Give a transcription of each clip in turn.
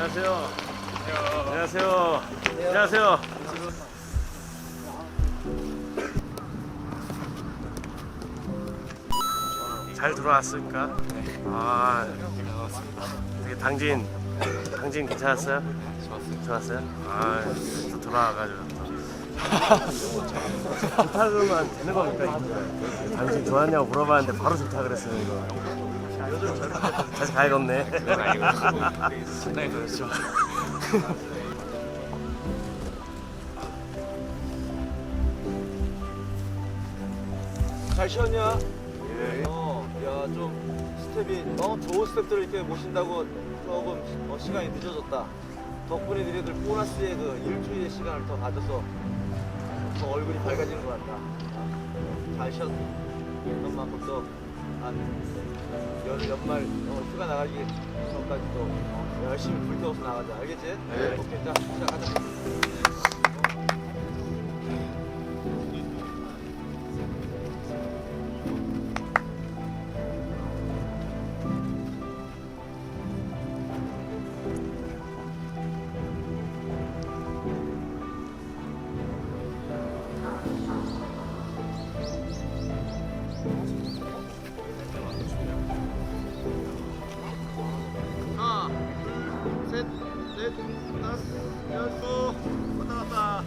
안녕하세요. 안녕하세요. 안녕하세요. 잘 들어왔습니까? 아, 되게 당진, 당진 괜찮았어요? 좋았어요. 좋았어요? 아, 또 돌아와가지고 또. 좋다 그러면 되는 겁니까? 이거? 당신 좋았냐고 물어봤는데 바로 좋다 그랬어요 이거. 다시 가야겠네. 장난이 그렇죠. 잘 쉬었냐? 예. 어, 야, 좀 스텝이 어, 좋은 스텝들을 이렇게 모신다고 조금 어, 시간이 늦어졌다. 덕분에 니네들 보너스의 그 일주일의 시간을 더 가져서 더 얼굴이 밝아지는 것 같다. 어, 잘 쉬었. 그만큼 또 한 연, 연말 어, 휴가 나가기 전까지 또 어, 열심히 불태워서 나가자. 알겠지? 네. 오케이, 자, 시작하자. 왔다 갔다.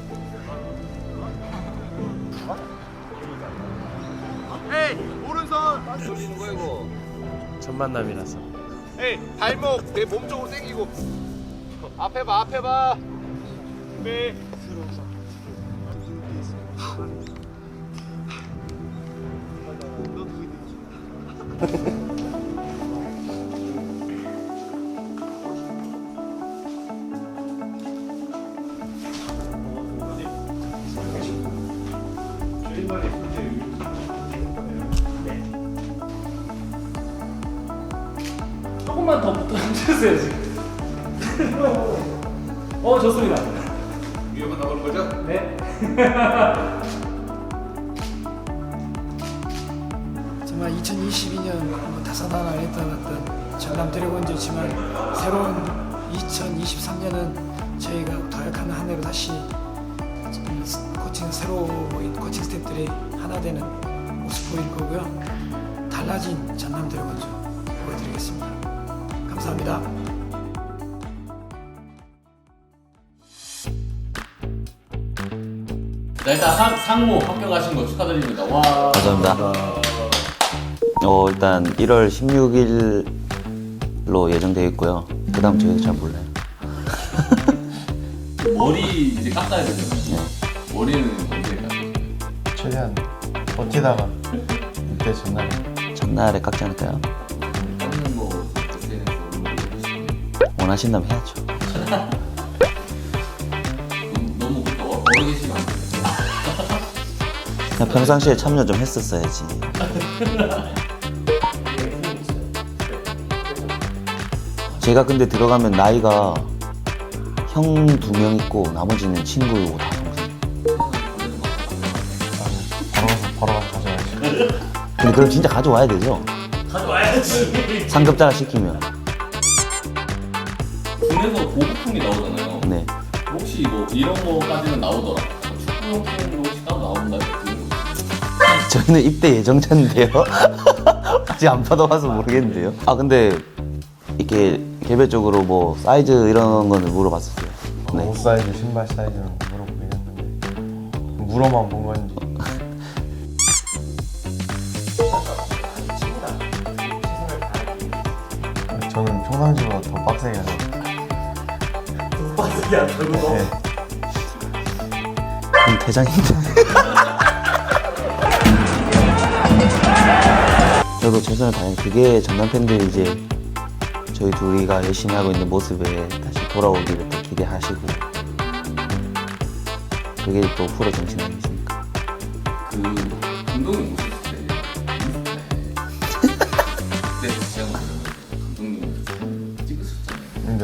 에이, 오른손. 돌리는 거 이거. 첫 만남이라서. 에이, 발목 내 몸 쪽으로 당기고. 앞에 봐, 앞에 봐. 네. 조금만 더 붙어 주세요 지금. 어 좋습니다. 위험한 나오는 거죠? 네. 정말 2022년 뭐 다사다난 했던 어떤 전남 드래곤즈지만 새로운 2023년은 저희가 도약하는 한 해로 다시 코칭 새로운 코칭 스태프들이 하나 되는 모습 보일 거고요. 달라진 전남 드래곤즈 보여드리겠습니다. 감사합니다. 자, 일단 상, 상무 합격하신 거 축하드립니다. 와. 감사합니다. 어, 일단 1월 16일로 예정되어 있고요. 그 다음 저희도 잘 몰라요. 머리 이제 깎아야 되잖아요. 머리는 언제 깎아요? 최대한 버티다가 이때 전날에 전날에 깎지 않을까요? 원하신다면 해야죠. 너무, 얼어 계시면 안 돼요. 그냥 평상시에 참여 좀 했었어야지. 제가 근데 들어가면 나이가 형 두 명 있고 나머지는 친구고 다 동생. 바로 가서 바로 가서 가져야지. 근데 그럼 진짜 가져와야 되죠? 가져와야지. 상급자가 시키면. 군에서 보급품이 나오잖아요. 네. 혹시 뭐 이런 거까지는 나오더라. 축구용품도 혹시 따로 나온다. 저희는 입대 예정자인데요. 아직 안 받아봐서 모르겠는데요. 아 근데 이렇게 개별적으로 뭐 사이즈 이런 거는 물어봤었어요. 네. 옷 사이즈, 신발 사이즈는 물어보긴 했는데 물어만 본 건지 저는 평상시보다 더 빡세게 하죠. 빡세게 한다고? 네. 그럼 대장인데. 저도 최선을 다해. 그게 전남 팬들이 이제 저희 둘이가 열심히 하고 있는 모습에 다시 돌아오기를 또 기대하시고. 그게 또 프로 정신 아니겠습니까? 그 감독님 오셨을 때 그때 제가 먼저 감독님 찍으셨잖아요. 근데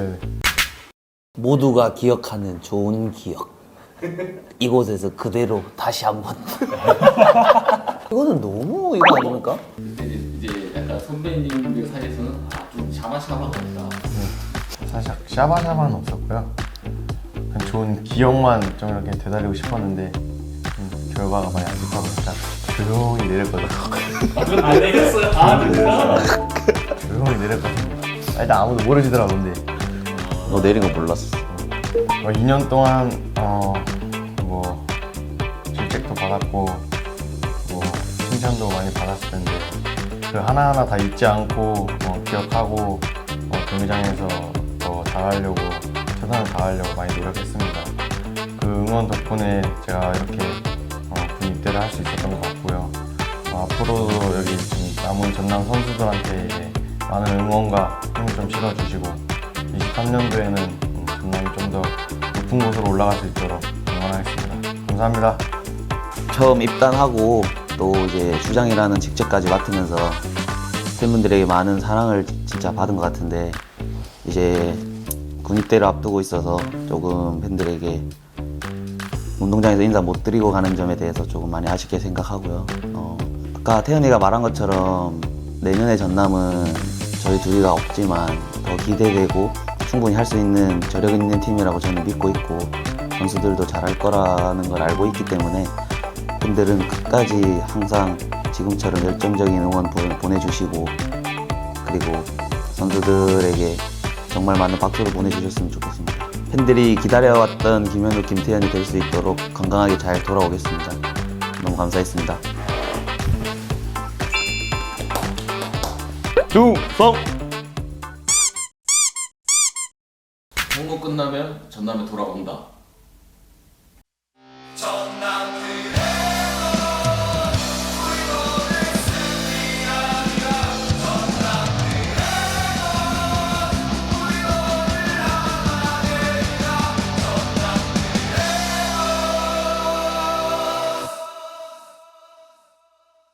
모두가 기억하는 좋은 기억. 이곳에서 그대로 다시 한번. 이거는 너무 이거 아닙니까? 근데 이제, 이제 약간 선배님들 사이에서는 아, 좀 샤바샤바하다. 사실 샤바샤바는 없었고요. 그냥 좋은 기억만 좀 이렇게 되살리고 싶었는데 좀 결과가 많이 안 좋다 보니까 조용히 내렸거든요. 아 내렸어요? 아 진짜? 조용히 내렸거든요. 아, 일단 아무도 모르시더라고 근데 너 내린 거 몰랐어. 어, 2년 동안 어뭐 질책도 받았고 뭐 칭찬도 많이 받았을 텐데 그 하나하나 다 잊지 않고 어, 기억하고 어, 경기장에서 더 잘하려고 최선을 다하려고 많이 노력했습니다. 그 응원 덕분에 제가 이렇게 어, 군 입대를 할 수 있었던 것 같고요. 어, 앞으로도 여기 지금 남은 전남 선수들한테 많은 응원과 힘을 좀 실어주시고 23년도에는 전남이 좀 더 높은 곳으로 올라갈 수 있도록 응원하겠습니다. 감사합니다. 처음 입단하고 또 이제 주장이라는 직책까지 맡으면서 팬분들에게 많은 사랑을 진짜 받은 것 같은데 이제 군입대를 앞두고 있어서 조금 팬들에게 운동장에서 인사 못 드리고 가는 점에 대해서 조금 많이 아쉽게 생각하고요. 어, 아까 태연이가 말한 것처럼 내년에 전남은 저희 둘이가 없지만 더 기대되고 충분히 할 수 있는 저력 있는 팀이라고 저는 믿고 있고 선수들도 잘할 거라는 걸 알고 있기 때문에 팬들은 끝까지 항상 지금처럼 열정적인 응원 보- 보내주시고 그리고 선수들에게 정말 많은 박수를 보내주셨으면 좋겠습니다. 팬들이 기다려왔던 김현우, 김태현이 될 수 있도록 건강하게 잘 돌아오겠습니다. 너무 감사했습니다. 중성 홍보 끝나면 전남에 돌아온다.